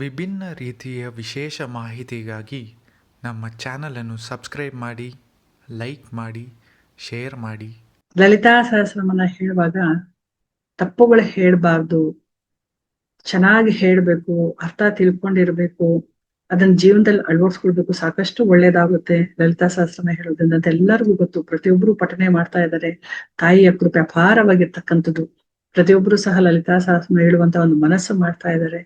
ವಿಭಿನ್ನ ರೀತಿಯ ವಿಶೇಷ ಮಾಹಿತಿಗಾಗಿ ನಮ್ಮ ಚಾನಲನ್ನು ಸಬ್ಸ್ಕ್ರೈಬ್ ಮಾಡಿ ಲೈಕ್ ಮಾಡಿ ಶೇರ್ ಮಾಡಿ. ಲಲಿತಾ ಸಹಸ್ರಮನ ಹೇಳುವಾಗ ತಪ್ಪುಗಳು ಹೇಳಬಾರ್ದು, ಚೆನ್ನಾಗಿ ಹೇಳಬೇಕು, ಅರ್ಥ ತಿಳ್ಕೊಂಡಿರ್ಬೇಕು, ಅದನ್ನ ಜೀವನದಲ್ಲಿ ಅಳವಡಿಸ್ಕೊಳ್ಬೇಕು ಸಾಕಷ್ಟು ಒಳ್ಳೇದಾಗುತ್ತೆ. ಲಲಿತಾ ಸಹಸ್ರನ ಹೇಳೋದ್ರಿಂದ ಅಂತ ಎಲ್ಲರಿಗೂ ಗೊತ್ತು. ಪ್ರತಿಯೊಬ್ಬರು ಪಠನೆ ಮಾಡ್ತಾ ಇದ್ದಾರೆ. ತಾಯಿಯ ಕೃಪೆ ಅಪಾರವಾಗಿರ್ತಕ್ಕಂಥದ್ದು. ಪ್ರತಿಯೊಬ್ಬರು ಸಹ ಲಲಿತಾ ಸಹಸ್ರನ ಹೇಳುವಂತ ಒಂದು ಮನಸ್ಸು ಮಾಡ್ತಾ ಇದ್ದಾರೆ.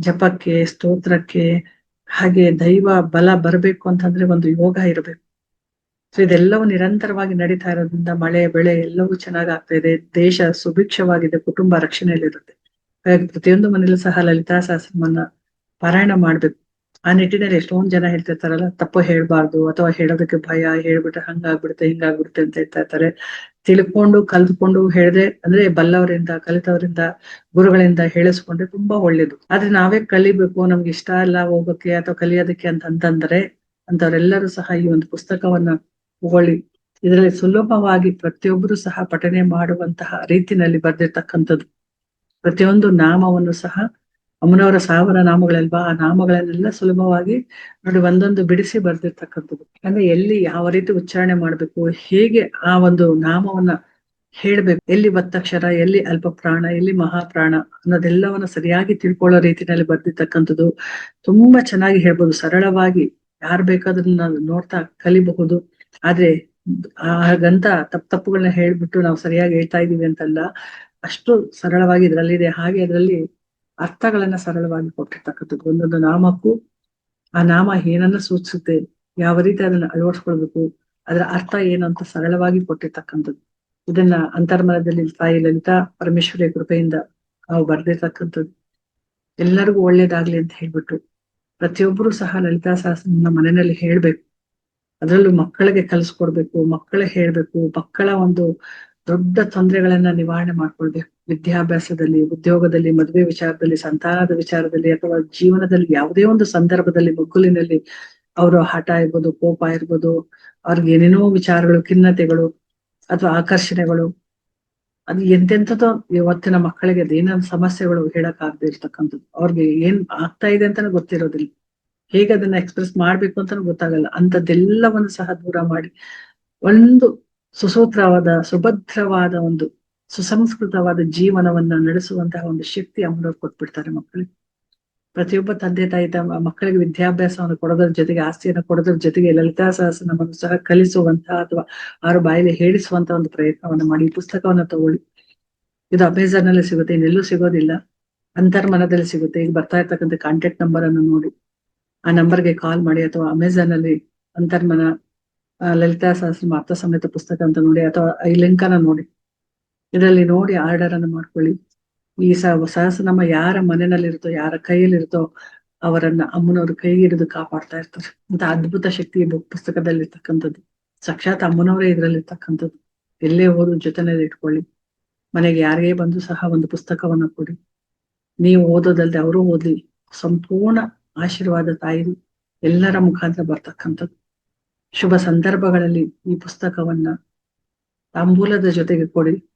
ಜಪಕ್ಕೆ, ಸ್ತೋತ್ರಕ್ಕೆ, ಹಾಗೆ ದೈವ ಬಲ ಬರಬೇಕು ಅಂತಂದ್ರೆ ಒಂದು ಯೋಗ ಇರಬೇಕು. ಸೊ ಇದೆಲ್ಲವೂ ನಿರಂತರವಾಗಿ ನಡೀತಾ ಇರೋದ್ರಿಂದ ಮಳೆ, ಬೆಳೆ ಎಲ್ಲವೂ ಚೆನ್ನಾಗ್ ಆಗ್ತಾ ಇದೆ. ದೇಶ ಸುಭಿಕ್ಷವಾಗಿದೆ, ಕುಟುಂಬ ರಕ್ಷಣೆಯಲ್ಲಿರುತ್ತೆ. ಹಾಗಾಗಿ ಪ್ರತಿಯೊಂದು ಮನೇಲೂ ಸಹ ಲಲಿತಾ ಸಹಸ್ರಮನ್ನ ಪಾರಾಯಣ ಮಾಡ್ಬೇಕು. ಆ ನಿಟ್ಟಿನಲ್ಲಿ ಎಷ್ಟೊಂದ್ ಜನ ಹೇಳ್ತಿರ್ತಾರಲ್ಲ, ತಪ್ಪು ಹೇಳ್ಬಾರ್ದು ಅಥವಾ ಹೇಳೋದಕ್ಕೆ ಭಯ, ಹೇಳ್ಬಿಟ್ರೆ ಹಂಗಾಗ್ಬಿಡುತ್ತೆ, ಹಿಂಗಾಗ್ಬಿಡುತ್ತೆ ಅಂತ ಹೇಳ್ತಾ ಇರ್ತಾರೆ. ತಿಳ್ಕೊಂಡು, ಕಲ್ತ್ಕೊಂಡು ಹೇಳಿದ್ರೆ ಅಂದ್ರೆ ಬಲ್ಲವರಿಂದ, ಕಲಿತವರಿಂದ, ಗುರುಗಳಿಂದ ಹೇಳಿಸ್ಕೊಂಡ್ರೆ ತುಂಬಾ ಒಳ್ಳೇದು. ಆದ್ರೆ ನಾವೇ ಕಲಿಬೇಕು, ನಮ್ಗೆ ಇಷ್ಟ ಇಲ್ಲ ಹೋಗಕ್ಕೆ ಅಥವಾ ಕಲಿಯೋದಕ್ಕೆ ಅಂತ ಅಂತಂದ್ರೆ ಅಂತವ್ರೆಲ್ಲರೂ ಸಹ ಈ ಒಂದು ಪುಸ್ತಕವನ್ನ ತಗೊಳ್ಳಿ ಇದರಲ್ಲಿ ಸುಲಭವಾಗಿ ಪ್ರತಿಯೊಬ್ಬರು ಸಹ ಪಠನೆ ಮಾಡುವಂತಹ ರೀತಿನಲ್ಲಿ ಬರ್ದಿರ್ತಕ್ಕಂಥದ್ದು. ಪ್ರತಿಯೊಂದು ನಾಮವನ್ನು ಸಹ ಅಮ್ಮನವರ ಸಾವಿರ ನಾಮಗಳಲ್ವಾ? ಆ ನಾಮಗಳನ್ನೆಲ್ಲ ಸುಲಭವಾಗಿ ನೋಡಿ ಒಂದೊಂದು ಬಿಡಿಸಿ ಬರ್ದಿರ್ತಕ್ಕಂಥದ್ದು. ಅಂದ್ರೆ ಎಲ್ಲಿ ಯಾವ ರೀತಿ ಉಚ್ಚಾರಣೆ ಮಾಡ್ಬೇಕು, ಹೇಗೆ ಆ ಒಂದು ನಾಮವನ್ನ ಹೇಳ್ಬೇಕು, ಎಲ್ಲಿ ಒತ್ತಕ್ಷರ ಎಲ್ಲಿ ಅಲ್ಪ ಪ್ರಾಣ ಎಲ್ಲಿ ಮಹಾಪ್ರಾಣ ಅನ್ನೋದೆಲ್ಲವನ್ನ ಸರಿಯಾಗಿ ತಿಳ್ಕೊಳ್ಳೋ ರೀತಿನಲ್ಲಿ ಬರ್ದಿರ್ತಕ್ಕಂಥದ್ದು. ತುಂಬಾ ಚೆನ್ನಾಗಿ ಹೇಳ್ಬೋದು. ಸರಳವಾಗಿ ಯಾರು ಬೇಕಾದ್ರೂ ನಾವು ನೋಡ್ತಾ ಕಲಿಬಹುದು. ಆದ್ರೆ ಹಾಗಂತ ತಪ್ಪು ತಪ್ಪುಗಳನ್ನ ಹೇಳ್ಬಿಟ್ಟು ನಾವು ಸರಿಯಾಗಿ ಹೇಳ್ತಾ ಇದೀವಿ ಅಂತಲ್ಲ, ಅಷ್ಟು ಸರಳವಾಗಿ ಇದ್ರಲ್ಲಿದೆ ಹಾಗೆ ಅದರಲ್ಲಿ ಅರ್ಥಗಳನ್ನ ಸರಳವಾಗಿ ಕೊಟ್ಟಿರ್ತಕ್ಕಂಥದ್ದು ಒಂದೊಂದು ನಾಮಕ್ಕೂ ಆ ನಾಮ ಏನನ್ನ ಸೂಚಿಸುತ್ತೆ, ಯಾವ ರೀತಿ ಅದನ್ನ ಅಳವಡಿಸ್ಕೊಳ್ಬೇಕು, ಅದರ ಅರ್ಥ ಏನು ಅಂತ ಸರಳವಾಗಿ ಕೊಟ್ಟಿರ್ತಕ್ಕಂಥದ್ದು. ಇದನ್ನ ಅಂತರ್ಮನದಲ್ಲಿ ತಾಯಿ ಲಲಿತಾ ಪರಮೇಶ್ವರಿಯ ಕೃಪೆಯಿಂದ ನಾವು ಬರ್ದಿರ್ತಕ್ಕಂಥದ್ದು. ಎಲ್ಲರಿಗೂ ಒಳ್ಳೇದಾಗ್ಲಿ ಅಂತ ಹೇಳ್ಬಿಟ್ಟು ಪ್ರತಿಯೊಬ್ಬರು ಸಹ ಲಲಿತಾ ಸಹಸ್ರನ ಮನೆಯಲ್ಲಿ ಹೇಳ್ಬೇಕು. ಅದರಲ್ಲೂ ಮಕ್ಕಳಿಗೆ ಕಲಿಸ್ಕೊಡ್ಬೇಕು ಮಕ್ಕಳೇ ಹೇಳ್ಬೇಕು, ಮಕ್ಕಳ ಒಂದು ದೊಡ್ಡ ತೊಂದರೆಗಳನ್ನ ನಿವಾರಣೆ ಮಾಡ್ಕೊಳ್ಬೇಕು. ವಿದ್ಯಾಭ್ಯಾಸದಲ್ಲಿ, ಉದ್ಯೋಗದಲ್ಲಿ, ಮದುವೆ ವಿಚಾರದಲ್ಲಿ, ಸಂತಾನದ ವಿಚಾರದಲ್ಲಿ ಅಥವಾ ಜೀವನದಲ್ಲಿ ಯಾವುದೇ ಒಂದು ಸಂದರ್ಭದಲ್ಲಿ ಮಗ್ಗುಲಿನಲ್ಲಿ ಅವರು ಹಠ ಇರ್ಬೋದು, ಕೋಪ ಇರ್ಬೋದು, ಅವ್ರಿಗೆ ಏನೇನೋ ವಿಚಾರಗಳು, ಖಿನ್ನತೆಗಳು ಅಥವಾ ಆಕರ್ಷಣೆಗಳು, ಅದು ಎಂತೆಂಥದೋ ಇವತ್ತಿನ ಮಕ್ಕಳಿಗೆ ಅದೇನೇನು ಸಮಸ್ಯೆಗಳು ಹೇಳಕ್ ಆಗದೆ ಇರ್ತಕ್ಕಂಥದ್ದು. ಅವ್ರಿಗೆ ಏನ್ ಆಗ್ತಾ ಇದೆ ಅಂತಾನೆ ಗೊತ್ತಿರೋದಿಲ್ಲ. ಹೇಗೆ ಅದನ್ನ ಎಕ್ಸ್ಪ್ರೆಸ್ ಮಾಡ್ಬೇಕು ಅಂತಾನು ಗೊತ್ತಾಗಲ್ಲ. ಅಂತದ್ದೆಲ್ಲವನ್ನು ಸಹ ದೂರ ಮಾಡಿ ಒಂದು ಸುಸೂತ್ರವಾದ, ಸುಭದ್ರವಾದ ಒಂದು ಸುಸಂಸ್ಕೃತವಾದ ಜೀವನವನ್ನ ನಡೆಸುವಂತಹ ಒಂದು ಶಕ್ತಿ ಅಮ್ಮನವ್ರು ಕೊಟ್ಬಿಡ್ತಾರೆ ಮಕ್ಕಳಿಗೆ ಪ್ರತಿಯೊಬ್ಬ ತಂದೆ, ತಾಯಿ ತಮ್ಮ ಮಕ್ಕಳಿಗೆ ವಿದ್ಯಾಭ್ಯಾಸವನ್ನು ಕೊಡೋದ್ರ ಜೊತೆಗೆ, ಆಸ್ತಿಯನ್ನು ಕೊಡೋದ್ರ ಜೊತೆಗೆ ಲಲಿತಾ ಸಹಸ್ರನವನ್ನು ಸಹ ಕಲಿಸುವಂತಹ ಅಥವಾ ಅವರ ಬಾಯಲ್ಲಿ ಹೇಳಿಸುವಂತ ಒಂದು ಪ್ರಯತ್ನವನ್ನು ಮಾಡಿ, ಈ ಪುಸ್ತಕವನ್ನು ತಗೊಳ್ಳಿ. ಇದು ಅಮೆಝಾನ್ನಲ್ಲಿ ಸಿಗುತ್ತೆ, ಇನ್ನೆಲ್ಲೂ ಸಿಗೋದಿಲ್ಲ. ಅಂತರ್ಮನದಲ್ಲಿ ಸಿಗುತ್ತೆ, ಈಗ ಬರ್ತಾ ಇರ್ತಕ್ಕಂಥ ಕಾಂಟ್ಯಾಕ್ಟ್ ನಂಬರ್ ಅನ್ನು ನೋಡಿ. ಆ ನಂಬರ್ಗೆ ಕಾಲ್ ಮಾಡಿ ಅಥವಾ ಅಮೆಝಾನ್ ಅಲ್ಲಿ ಅಂತರ್ಮನ ಲಲಿತಾ ಸಹಸ್ರ ಅರ್ಥ ಸಮೇತ ಪುಸ್ತಕ ಅಂತ ನೋಡಿ, ಅಥವಾ ಈ ಲಿಂಕ್ ಅನ್ನ ನೋಡಿ. ಇದರಲ್ಲಿ ನೋಡಿ ಆರ್ಡರ್ ಅನ್ನು ಮಾಡ್ಕೊಳ್ಳಿ. ಈ ಸಹಸ್ರನಾಮ ಯಾರ ಮನೆಯಲ್ಲಿರುತ್ತೋ, ಯಾರ ಕೈಯಲ್ಲಿ ಇರ್ತೋ ಅವರನ್ನ ಅಮ್ಮನವರು ಕೈ ಹಿಡಿದು ಕಾಪಾಡ್ತಾ ಇರ್ತಾರೆ. ಅಂತ ಅದ್ಭುತ ಶಕ್ತಿ ಬುಕ್ ಪುಸ್ತಕದಲ್ಲಿ ಇರ್ತಕ್ಕಂಥದ್ದು ಸಾಕ್ಷಾತ್ ಅಮ್ಮನವರೇ ಇದ್ರಲ್ಲಿ ಇರ್ತಕ್ಕಂಥದ್ದು ಎಲ್ಲೇ ಓದು ಜೊತೆನಲ್ಲಿ ಇಟ್ಕೊಳ್ಳಿ. ಮನೆಗೆ ಯಾರಿಗೇ ಬಂದು ಸಹ ಒಂದು ಪುಸ್ತಕವನ್ನ ಕೊಡಿ. ನೀವು ಓದೋದಲ್ಲದೆ ಅವರು ಓದಲಿ. ಸಂಪೂರ್ಣ ಆಶೀರ್ವಾದ ತಾಯಿ, ಎಲ್ಲರ ಮುಖಾಂತರ ಬರ್ತಕ್ಕಂಥದ್ದು. ಶುಭ ಸಂದರ್ಭಗಳಲ್ಲಿ ಈ ಪುಸ್ತಕವನ್ನ ತಾಂಬೂಲದ ಜೊತೆಗೆ ಕೊಡಿ.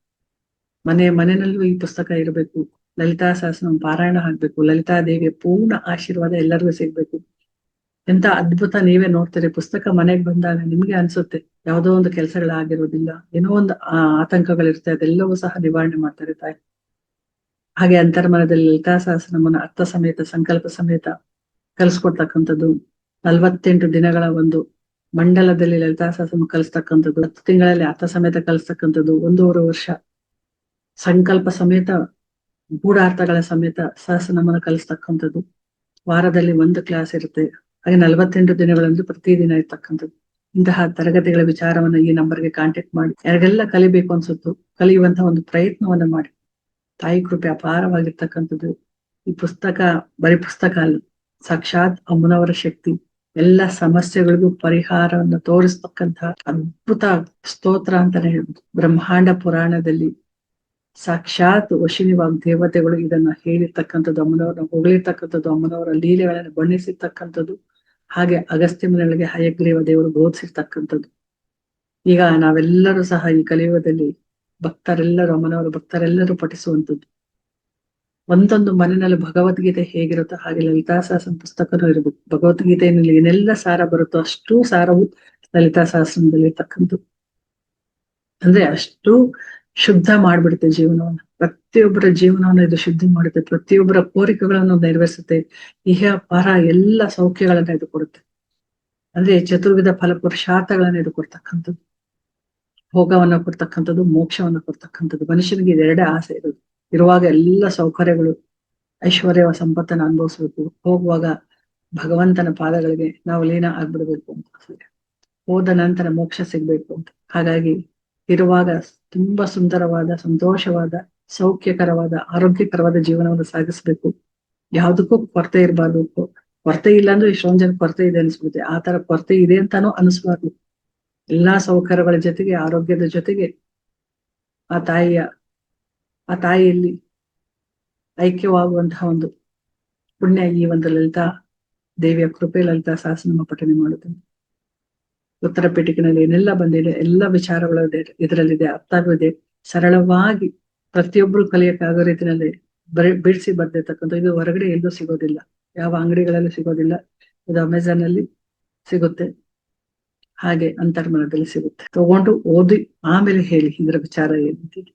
ಮನೆ ಮನೆಯಲ್ಲೂ ಈ ಪುಸ್ತಕ ಇರಬೇಕು. ಲಲಿತಾ ಸಹಸ್ರ ಪಾರಾಯಣ ಆಗ್ಬೇಕು. ಲಲಿತಾ ದೇವಿಯ ಪೂರ್ಣ ಆಶೀರ್ವಾದ ಎಲ್ಲರಿಗೂ ಸಿಗ್ಬೇಕು. ಎಂತ ಅದ್ಭುತ ನೀವೇ ನೋಡ್ತೀರಿ. ಪುಸ್ತಕ ಮನೆಗೆ ಬಂದಾಗ ನಿಮ್ಗೆ ಅನ್ಸುತ್ತೆ, ಯಾವುದೋ ಒಂದು ಕೆಲಸಗಳಾಗಿರೋದಿಲ್ಲ ಏನೋ ಒಂದು ಆತಂಕಗಳಿರುತ್ತೆ, ಅದೆಲ್ಲವೂ ಸಹ ನಿವಾರಣೆ ಮಾಡ್ತಾರೆ ತಾಯಿ. ಹಾಗೆ ಅಂತರ್ಮನದಲ್ಲಿ ಲಲಿತಾ ಸಹಸ್ರನಮ್ಮನ ಅರ್ಥ ಸಮೇತ, ಸಂಕಲ್ಪ ಸಮೇತ ಕಲಿಸ್ಕೊಡ್ತಕ್ಕಂಥದ್ದು ನಲ್ವತ್ತೆಂಟು ದಿನಗಳ ಒಂದು ಮಂಡಲದಲ್ಲಿ ಲಲಿತಾ ಸಹಸ್ರಮ ಕಲಿಸ್ತಕ್ಕಂಥದ್ದು, ಹತ್ತು ತಿಂಗಳಲ್ಲಿ ಅರ್ಥ ಸಮೇತ ಕಲಿಸ್ತಕ್ಕಂಥದ್ದು, ಒಂದೂವರೆ ವರ್ಷ. ಸಂಕಲ್ಪ ಸಮೇತ, ಗೂಢಾರ್ಥಗಳ ಸಮೇತ ಸಹಸ್ರನಮನ ಕಲಿಸ್ತಕ್ಕಂಥದ್ದು. ವಾರದಲ್ಲಿ ಒಂದು ಕ್ಲಾಸ್ ಇರುತ್ತೆ. ಹಾಗೆ ನಲವತ್ತೆಂಟು ದಿನಗಳಂದು ಪ್ರತಿದಿನ ಇರ್ತಕ್ಕಂಥದ್ದು. ಇಂತಹ ತರಗತಿಗಳ ವಿಚಾರವನ್ನ ಈ ನಂಬರ್ಗೆ ಕಾಂಟ್ಯಾಕ್ಟ್ ಮಾಡಿ. ಯಾರಿಗೆಲ್ಲ ಕಲಿಬೇಕು ಅನ್ಸುತ್ತು ಕಲಿಯುವಂತಹ ಒಂದು ಪ್ರಯತ್ನವನ್ನ ಮಾಡಿ. ತಾಯಿ ಕೃಪೆ ಅಪಾರವಾಗಿರ್ತಕ್ಕಂಥದ್ದು. ಈ ಪುಸ್ತಕ, ಬರೀ ಪುಸ್ತಕ ಅಲ್ಲ, ಸಾಕ್ಷಾತ್ ಅಮ್ಮನವರ ಶಕ್ತಿ. ಎಲ್ಲ ಸಮಸ್ಯೆಗಳಿಗೂ ಪರಿಹಾರವನ್ನು ತೋರಿಸ್ತಕ್ಕಂತಹ ಅದ್ಭುತ ಸ್ತೋತ್ರ ಅಂತಾನೆ ಹೇಳ್ಬೋದು. ಬ್ರಹ್ಮಾಂಡ ಪುರಾಣದಲ್ಲಿ ಸಾಕ್ಷಾತ್ ವಶಿನಿವಾಗ್ ದೇವತೆಗಳು ಇದನ್ನ ಹೇಳಿರ್ತಕ್ಕಂಥದ್ದು, ಅಮ್ಮನವ್ರನ್ನ ಹೊಗಳಿರ್ತಕ್ಕಂಥದ್ದು, ಅಮ್ಮನವರ ಲೀಲೆಗಳನ್ನು ಬಣ್ಣಿಸಿರ್ತಕ್ಕಂಥದ್ದು, ಹಾಗೆ ಅಗಸ್ತ್ಯ ಮನೆಗಳಿಗೆ ಹಯಗ್ರೀವ ದೇವರು ಬೋಧಿಸಿರ್ತಕ್ಕಂಥದ್ದು. ಈಗ ನಾವೆಲ್ಲರೂ ಸಹ ಈ ಕಲಿಯುಗದಲ್ಲಿ ಭಕ್ತರೆಲ್ಲರೂ, ಅಮ್ಮನವರು ಭಕ್ತರೆಲ್ಲರೂ ಪಠಿಸುವಂಥದ್ದು. ಒಂದೊಂದು ಮನೆಯಲ್ಲಿ ಭಗವದ್ಗೀತೆ ಹೇಗಿರುತ್ತೋ, ಹಾಗೆ ಲಲಿತಾ ಪುಸ್ತಕನೂ ಇರಬೇಕು. ಭಗವದ್ಗೀತೆಯಲ್ಲಿ ಏನೆಲ್ಲ ಸಾರ ಬರುತ್ತೋ ಅಷ್ಟು ಸಾರವು ಲಲಿತಾ ಸಹಸ್ರದಲ್ಲಿ ಇರ್ತಕ್ಕಂಥದ್ದು. ಅಂದ್ರೆ ಅಷ್ಟು ಶುದ್ಧ ಮಾಡ್ಬಿಡುತ್ತೆ ಜೀವನವನ್ನ. ಪ್ರತಿಯೊಬ್ಬರ ಜೀವನವನ್ನ ಇದು ಶುದ್ಧಿ ಮಾಡುತ್ತೆ. ಪ್ರತಿಯೊಬ್ಬರ ಕೋರಿಕೆಗಳನ್ನು ನೆರವೇರಿಸುತ್ತೆ. ಇಹ, ಪರ ಎಲ್ಲ ಸೌಖ್ಯಗಳನ್ನ ಇದು ಕೊಡುತ್ತೆ. ಅಂದ್ರೆ ಚತುರ್ವಿಧ ಫಲಪುರುಷಾರ್ಥಗಳನ್ನ ಇದು ಕೊಡ್ತಕ್ಕಂಥದ್ದು. ಭೋಗವನ್ನ ಕೊಡ್ತಕ್ಕಂಥದ್ದು, ಮೋಕ್ಷವನ್ನ ಕೊಡ್ತಕ್ಕಂಥದ್ದು. ಮನುಷ್ಯನಿಗೆ ಇದೆರಡೇ ಆಸೆ ಇರೋದು. ಇರುವಾಗ ಎಲ್ಲ ಸೌಕರ್ಯಗಳು, ಐಶ್ವರ್ಯ ಸಂಪತ್ತನ್ನು ಅನುಭವಿಸ್ಬೇಕು. ಹೋಗುವಾಗ ಭಗವಂತನ ಪಾದಗಳಿಗೆ ನಾವು ಲೀನ ಆಗ್ಬಿಡ್ಬೇಕು ಅಂತ. ಹೋದ ನಂತರ ಮೋಕ್ಷ ಸಿಗ್ಬೇಕು ಅಂತ. ಹಾಗಾಗಿ ಇರುವಾಗ ತುಂಬಾ ಸುಂದರವಾದ, ಸಂತೋಷವಾದ, ಸೌಖ್ಯಕರವಾದ, ಆರೋಗ್ಯಕರವಾದ ಜೀವನವನ್ನು ಸಾಗಿಸ್ಬೇಕು. ಯಾವುದಕ್ಕೂ ಕೊರತೆ ಇರಬಾರ್ದು. ಕೊರತೆ ಇಲ್ಲ ಅಂದ್ರೆ ಎಷ್ಟೊಂದ್ ಜನ ಕೊರತೆ ಇದೆ ಅನ್ಸ್ಬಿಡುತ್ತೆ. ಆ ತರ ಕೊರತೆ ಇದೆ ಅಂತಾನು ಅನಿಸ್ಬಾರ್ದು. ಎಲ್ಲಾ ಸೌಕರ್ಯಗಳ ಜೊತೆಗೆ, ಆರೋಗ್ಯದ ಜೊತೆಗೆ ಆ ತಾಯಿಯ ಆ ತಾಯಿಯಲ್ಲಿ ಐಕ್ಯವಾಗುವಂತಹ ಒಂದು ಪುಣ್ಯ ಈ ಒಂದು ಲಲಿತಾ ದೇವಿಯ ಕೃಪೆ ಲಲಿತಾ ಸಹಸ್ರನಾಮ ಪಠನೆ ಮಾಡುತ್ತೇನೆ. ಉತ್ತರ ಪೀಠಿಕೆನಲ್ಲಿ ಏನೆಲ್ಲ ಬಂದಿದೆ, ಎಲ್ಲ ವಿಚಾರಗಳು ಇದೆ, ಇದರಲ್ಲಿದೆ ಅರ್ಥವಿದೆ ಸರಳವಾಗಿ ಪ್ರತಿಯೊಬ್ರು ಕಲಿಯಕ್ಕಾಗೋ ರೀತಿಯಲ್ಲಿ ಬರ, ಬಿಡಿಸಿ ಬರ್ದಿರ್ತಕ್ಕಂಥ ಇದು ಹೊರಗಡೆ ಎಲ್ಲೂ ಸಿಗೋದಿಲ್ಲ. ಯಾವ ಅಂಗಡಿಗಳಲ್ಲಿ ಸಿಗೋದಿಲ್ಲ. ಇದು ಅಮೆಝಾನ್ ಅಲ್ಲಿ ಸಿಗುತ್ತೆ. ಹಾಗೆ ಅಂತರ್ಮನದಲ್ಲಿ ಸಿಗುತ್ತೆ. ತಗೊಂಡು ಓದಿ, ಆಮೇಲೆ ಹೇಳಿ, ಇದರ ವಿಚಾರ ಏನಂತ